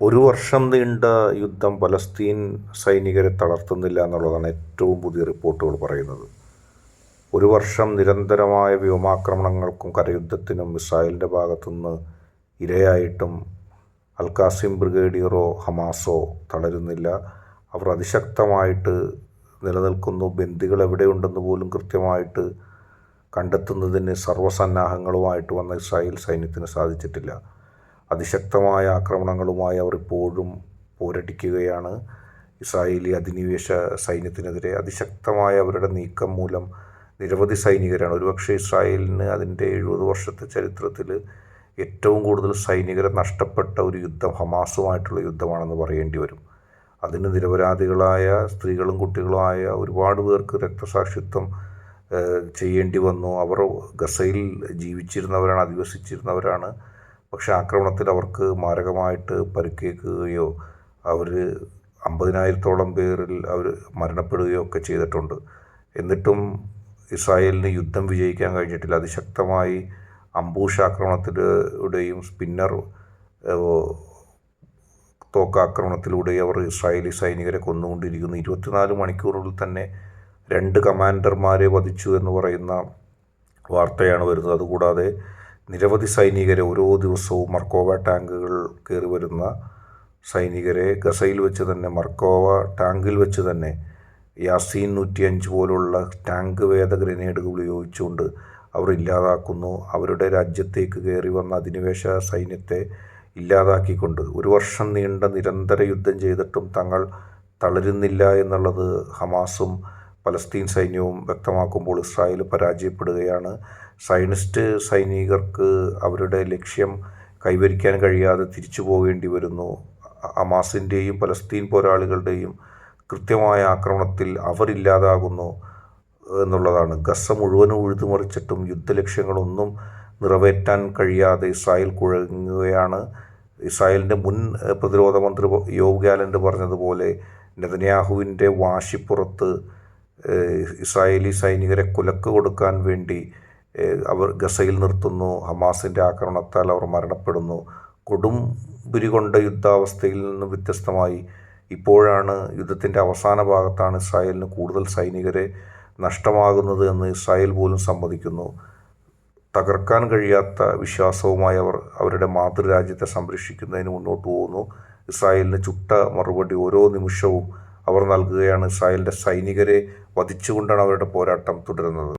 ഒരു വർഷം നീണ്ട യുദ്ധം പലസ്തീൻ സൈനികരെ തളർത്തുന്നില്ല എന്നുള്ളതാണ് ഏറ്റവും പുതിയ റിപ്പോർട്ടുകൾ പറയുന്നത്. ഒരു വർഷം നിരന്തരമായ വ്യോമാക്രമണങ്ങൾക്കും കരയുദ്ധത്തിനും ഇസ്രായേലിന്റെ ഭാഗത്തുനിന്ന് ഇരയായിട്ടും അൽകാസിം ബ്രിഗേഡിയറോ ഹമാസോ തളരുന്നില്ല. അവർ അതിശക്തമായിട്ട് നിലനിൽക്കുന്നു. ബന്ദികൾ എവിടെയുണ്ടെന്ന് പോലും കൃത്യമായിട്ട് കണ്ടെത്തുന്നതിന് സർവസന്നാഹങ്ങളുമായിട്ട് വന്ന ഇസ്രായേൽ സൈന്യത്തിന് സാധിച്ചിട്ടില്ല. അതിശക്തമായ ആക്രമണങ്ങളുമായി അവർ ഇപ്പോഴും പോരടിക്കുകയാണ്. ഇസ്രായേലി അധിനിവേശ സൈന്യത്തിനെതിരെ അതിശക്തമായ അവരുടെ നീക്കം മൂലം നിരവധി സൈനികരാണ്. ഒരുപക്ഷെ ഇസ്രായേലിന് അതിന്റെ എഴുപത് വർഷത്തെ ചരിത്രത്തിൽ ഏറ്റവും കൂടുതൽ സൈനികരെ നഷ്ടപ്പെട്ട ഒരു യുദ്ധം ഹമാസുമായിട്ടുള്ള യുദ്ധമാണെന്ന് പറയേണ്ടി വരും. അതിന് നിരപരാധികളായ സ്ത്രീകളും കുട്ടികളുമായ ഒരുപാട് പേർക്ക് രക്തസാക്ഷിത്വം ചെയ്യേണ്ടി വന്നു. അവർ ഗസയിൽ ജീവിച്ചിരുന്നവരാണ് അധിവസിച്ചിരുന്നവരാണ്. പക്ഷേ ആക്രമണത്തിൽ അവർക്ക് മാരകമായിട്ട് പരിക്കേൽക്കുകയോ അവർ അമ്പതിനായിരത്തോളം പേരിൽ അവർ മരണപ്പെടുകയോ ഒക്കെ ചെയ്തിട്ടുണ്ട്. എന്നിട്ടും ഇസ്രായേലിന് യുദ്ധം വിജയിക്കാൻ കഴിഞ്ഞിട്ടില്ല. അതിശക്തമായി അംബൂഷ് ആക്രമണത്തിലൂടെയും സ്പിന്നർ തോക്കാക്രമണത്തിലൂടെ അവർ ഇസ്രായേലി സൈനികരെ കൊന്നുകൊണ്ടിരിക്കുന്നു. ഇരുപത്തിനാല് മണിക്കൂറിൽ തന്നെ രണ്ട് കമാൻഡർമാരെ വധിച്ചു എന്ന് പറയുന്ന വാർത്തയാണ് വരുന്നത്. അതുകൂടാതെ നിരവധി സൈനികരെ ഓരോ ദിവസവും മർക്കോവ ടാങ്കുകൾ കയറി വരുന്ന സൈനികരെ ഗസയിൽ വെച്ച് തന്നെ മർക്കോവ ടാങ്കിൽ വെച്ച് തന്നെ യാസീൻ നൂറ്റിയഞ്ച് പോലുള്ള ടാങ്ക് വേദ ഗ്രനേഡുകൾ ഉപയോഗിച്ചുകൊണ്ട് അവർ ഇല്ലാതാക്കുന്നു. അവരുടെ രാജ്യത്തേക്ക് കയറി വന്ന അധിനിവേശ സൈന്യത്തെ ഇല്ലാതാക്കിക്കൊണ്ട് ഒരു വർഷം നീണ്ട നിരന്തര യുദ്ധം ചെയ്തിട്ടും തങ്ങൾ തളരുന്നില്ല എന്നുള്ളത് ഹമാസും പലസ്തീൻ സൈന്യവും വ്യക്തമാക്കുമ്പോൾ ഇസ്രായേൽ പരാജയപ്പെടുകയാണ്. സൈനിസ്റ്റ് സൈനികർക്ക് അവരുടെ ലക്ഷ്യം കൈവരിക്കാൻ കഴിയാതെ തിരിച്ചു പോകേണ്ടി വരുന്നു. അമാസിന്റെയും പലസ്തീൻ പോരാളികളുടെയും കൃത്യമായ ആക്രമണത്തിൽ അവരില്ലാതാകുന്നു എന്നുള്ളതാണ്. ഗസ മുഴുവനും ഉഴുതുമറിച്ചിട്ടും യുദ്ധലക്ഷ്യങ്ങളൊന്നും നിറവേറ്റാൻ കഴിയാതെ ഇസ്രായേൽ കുഴങ്ങുകയാണ്. ഇസ്രായേലിന്റെ മുൻ പ്രതിരോധ മന്ത്രി യോവ് ഗാലന്റ് പറഞ്ഞതുപോലെ നെതന്യാഹുവിന്റെ വാശിപ്പുറത്ത് ഇസ്രായേലി സൈനികരെ കുലക്ക് കൊടുക്കാൻ വേണ്ടി അവർ ഗസയിൽ നിർത്തുന്നു. ഹമാസിന്റെ ആക്രമണത്താൽ അവർ മരണപ്പെടുന്നു. കൊടും പിരികൊണ്ട യുദ്ധാവസ്ഥയിൽ നിന്ന് വ്യത്യസ്തമായി ഇപ്പോഴാണ് യുദ്ധത്തിന്റെ അവസാന ഭാഗത്താണ് ഇസ്രായേലിന് കൂടുതൽ സൈനികരെ നഷ്ടമാകുന്നത് എന്ന് ഇസ്രായേൽ പോലും സമ്മതിക്കുന്നു. തകർക്കാൻ കഴിയാത്ത വിശ്വാസവുമായി അവർ അവരുടെ മാതൃരാജ്യത്തെ സംരക്ഷിക്കുന്നതിന് മുന്നോട്ട് പോകുന്നു. ഇസ്രായേലിന് ചുട്ട മറുപടി ഓരോ നിമിഷവും അവർ നൽകുകയാണ്. ഇസ്രായേലിന്റെ സൈനികരെ വധിച്ചുകൊണ്ടാണ് അവരുടെ പോരാട്ടം തുടരുന്നത്.